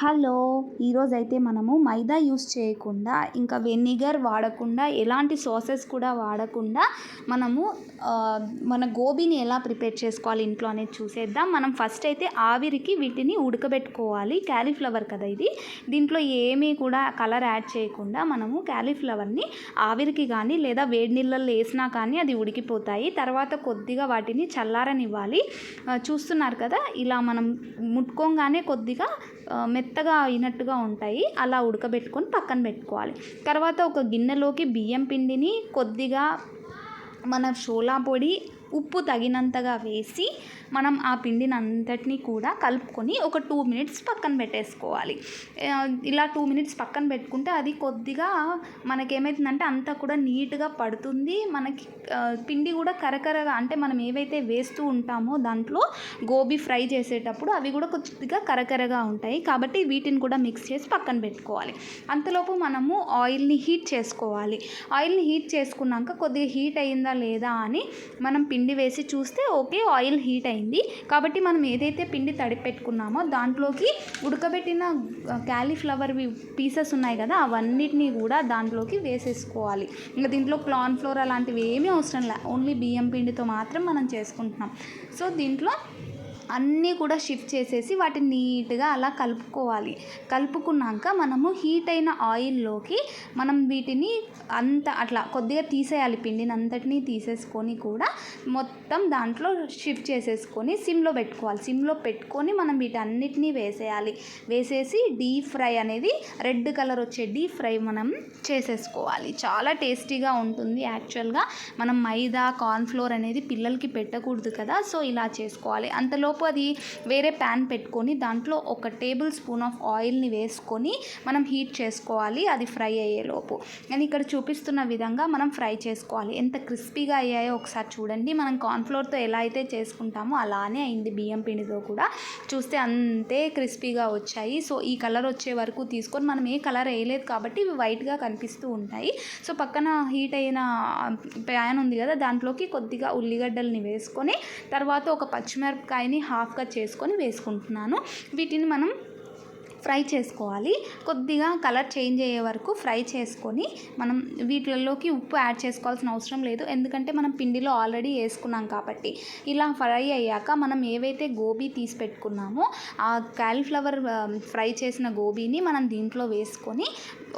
Hello ఈరోజు అయితే మనము మైదా యూస్ చేయకుండా ఇంకా వెనిగర్ వాడకుండా ఎలాంటి సాసెస్ కూడా వాడకుండా మనము మన గోబీని ఎలా ప్రిపేర్ చేసుకోవాలి ఇంట్లో అనేది చూసేద్దాం. మనం ఫస్ట్ అయితే ఆవిరికి వీటిని ఉడకబెట్టుకోవాలి. క్యాలీఫ్లవర్ కదా ఇది. దీంట్లో ఏమీ కూడా కలర్ యాడ్ చేయకుండా మనము క్యాలీఫ్లవర్ని ఆవిరికి కానీ లేదా వేడి నీళ్ళల్లో వేసినా కానీ అది ఉడికిపోతాయి. తర్వాత కొద్దిగా వాటిని చల్లారనివ్వాలి. చూస్తున్నారు కదా ఇలా మనం ముట్టుకోగానే కొద్దిగా మెత్తగా అయినట్టుగా ఉంటాయి. అలా ఉడకబెట్టుకొని పక్కన పెట్టుకోవాలి. తర్వాత ఒక గిన్నెలోకి బియ్యం పిండిని కొద్దిగా మన షోలా పొడి ఉప్పు తగినంతగా వేసి మనం ఆ పిండిని అంతటినీ కూడా కలుపుకొని ఒక టూ మినిట్స్ పక్కన పెట్టేసుకోవాలి. ఇలా టూ మినిట్స్ పక్కన పెట్టుకుంటే అది కొద్దిగా మనకేమవుతుందంటే అంతా కూడా నీట్గా పడుతుంది. మనకి పిండి కూడా కరకరగా అంటే మనం ఏవైతే వేస్తూ ఉంటామో దాంట్లో గోబీ ఫ్రై చేసేటప్పుడు అవి కూడా కొద్దిగా కరకరగా ఉంటాయి. కాబట్టి వీటిని కూడా మిక్స్ చేసి పక్కన పెట్టుకోవాలి. అంతలోపు మనము ఆయిల్ని హీట్ చేసుకోవాలి. ఆయిల్ని హీట్ చేసుకున్నాక కొద్దిగా హీట్ అయిందా లేదా అని మనం పిండి వేసి చూస్తే ఓకే ఆయిల్ హీట్ అయింది. కాబట్టి మనం ఏదైతే పిండి తడిపి పెట్టుకున్నామో దాంట్లోకి ఉడకబెట్టిన క్యాలీఫ్లవర్వి పీసెస్ ఉన్నాయి కదా అవన్నిటినీ కూడా దాంట్లోకి వేసేసుకోవాలి. ఇంకా దీంట్లో కార్న్ ఫ్లోర్ అలాంటివి ఏమీ అవసరం లే ఓన్లీ బియ్యం పిండితో మాత్రం మనం చేసుకుంటున్నాం. సో దీంట్లో అన్నీ కూడా షిఫ్ట్ చేసేసి వాటిని నీట్గా అలా కలుపుకోవాలి. కలుపుకున్నాక మనము హీట్ అయిన ఆయిల్లోకి మనం వీటిని అంత అట్లా కొద్దిగా తీసేయాలి. పిండిని అంతటినీ తీసేసుకొని కూడా మొత్తం దాంట్లో షిఫ్ట్ చేసేసుకొని సిమ్లో పెట్టుకోవాలి. సిమ్లో పెట్టుకొని మనం వీటన్నిటినీ వేసేయాలి. వేసేసి డీప్ ఫ్రై అనేది రెడ్ కలర్ వచ్చే డీప్ ఫ్రై మనం చేసేసుకోవాలి. చాలా టేస్టీగా ఉంటుంది. యాక్చువల్గా మనం మైదా కార్న్ఫ్లోర్ అనేది పిల్లలకి పెట్టకూడదు కదా. సో ఇలా చేసుకోవాలి. అంతలో అంతలోపు అది వేరే ప్యాన్ పెట్టుకొని దాంట్లో ఒక టేబుల్ స్పూన్ ఆఫ్ ఆయిల్ని వేసుకొని మనం హీట్ చేసుకోవాలి అది ఫ్రై అయ్యేలోపు నేను ఇక్కడ చూపిస్తున్న విధంగా మనం ఫ్రై చేసుకోవాలి. ఎంత క్రిస్పీగా అయ్యాయో ఒకసారి చూడండి. మనం కార్న్ఫ్లోర్తో ఎలా అయితే చేసుకుంటామో అలానే అయింది బియ్యం పిండితో కూడా. చూస్తే అంతే క్రిస్పీగా వచ్చాయి. సో ఈ కలర్ వచ్చే వరకు తీసుకొని మనం ఏ కలర్ వేయలేదు కాబట్టి ఇవి వైట్గా కనిపిస్తూ ఉంటాయి. సో పక్కన హీట్ అయిన ప్యాన్ ఉంది కదా దాంట్లోకి కొద్దిగా ఉల్లిగడ్డల్ని వేసుకొని తర్వాత ఒక పచ్చిమిరపకాయని హాఫ్గా చేసుకొని వేసుకుంటున్నాను. వీటిని మనం ఫ్రై చేసుకోవాలి. కొద్దిగా కలర్ చేంజ్ అయ్యే వరకు ఫ్రై చేసుకొని మనం వీటిల్లోకి ఉప్పు యాడ్ చేసుకోవాల్సిన అవసరం లేదు. ఎందుకంటే మనం పిండిలో ఆల్రెడీ వేసుకున్నాం కాబట్టి. ఇలా ఫ్రై అయ్యాక మనం ఏవైతే గోబీ తీసి పెట్టుకున్నామో ఆ క్యాలీఫ్లవర్ ఫ్రై చేసిన గోబీని మనం దీంట్లో వేసుకొని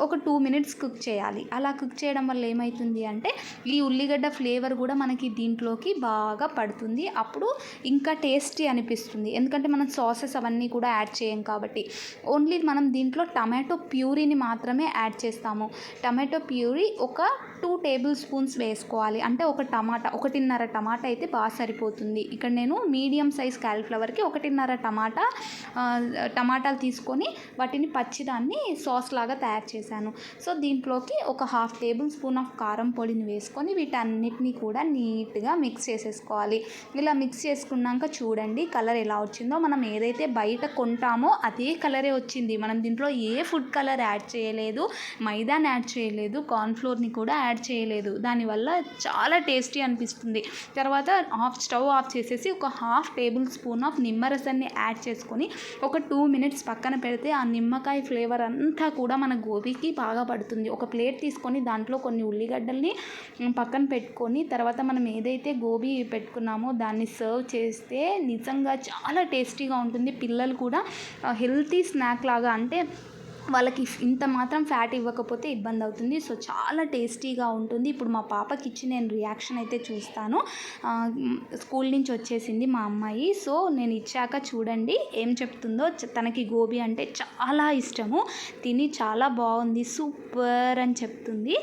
ఒక టూ మినిట్స్ కుక్ చేయాలి. అలా కుక్ చేయడం వల్ల ఏమవుతుంది అంటే ఈ ఉల్లిగడ్డ ఫ్లేవర్ కూడా మనకి దీంట్లోకి బాగా పడుతుంది. అప్పుడు ఇంకా టేస్టీ అనిపిస్తుంది. ఎందుకంటే మనం సాసెస్ అవన్నీ కూడా యాడ్ చేయం కాబట్టి. ఓన్లీ మనం దీంట్లో టమాటో ప్యూరీని మాత్రమే యాడ్ చేస్తాము. టమాటో ప్యూరీ ఒక టూ టేబుల్ స్పూన్స్ వేసుకోవాలి. అంటే ఒక టమాటా ఒకటిన్నర టమాటా అయితే బాగా సరిపోతుంది. ఇక్కడ నేను మీడియం సైజ్ క్యాలీఫ్లవర్కి ఒకటిన్నర టమాటా టమాటాలు తీసుకొని వాటిని పచ్చిదాన్ని సాస్ లాగా తయారు చేశాను. సో దీంట్లోకి ఒక హాఫ్ టేబుల్ స్పూన్ ఆఫ్ కారం పొడిని వేసుకొని వీటన్నిటిని కూడా నీట్గా మిక్స్ చేసేసుకోవాలి. ఇలా మిక్స్ చేసుకున్నాక చూడండి కలర్ ఎలా వచ్చిందో. మనం ఏదైతే బయట కొంటామో అదే కలరే వచ్చింది. మనం దీంట్లో ఏ ఫుడ్ కలర్ యాడ్ చేయలేదు మైదాని యాడ్ చేయలేదు కార్న్ఫ్లోర్ని కూడా యాడ్ చేయలేదు. దానివల్ల చాలా టేస్టీ అనిపిస్తుంది. తర్వాత ఆఫ్ స్టవ్ ఆఫ్ చేసేసి ఒక హాఫ్ టేబుల్ స్పూన్ ఆఫ్ నిమ్మరసాన్ని యాడ్ చేసుకొని ఒక టూ మినిట్స్ పక్కన పెడితే ఆ నిమ్మకాయ ఫ్లేవర్ అంతా కూడా మన గోబీకి బాగా పడుతుంది. ఒక ప్లేట్ తీసుకొని దాంట్లో కొన్ని ఉల్లిగడ్డల్ని పక్కన పెట్టుకొని తర్వాత మనం ఏదైతే గోబీ పెట్టుకున్నామో దాన్ని సర్వ్ చేస్తే నిజంగా చాలా టేస్టీగా ఉంటుంది. పిల్లలు కూడా హెల్తీ స్నాక్ లాగా అంటే వాళ్ళకి ఇంత మాత్రం ఫ్యాట్ ఇవ్వకపోతే ఇబ్బంది అవుతుంది. సో చాలా టేస్టీగా ఉంటుంది. ఇప్పుడు మా పాపకి ఇచ్చి నేను రియాక్షన్ అయితే చూస్తాను. స్కూల్ నుంచి వచ్చేసింది మా అమ్మాయి. సో నేను ఇచ్చాక చూడండి ఏం చెప్తుందో. తనకి గోబీ అంటే చాలా ఇష్టము. తిని చాలా బాగుంది. సూపర్ అని చెప్తుంది.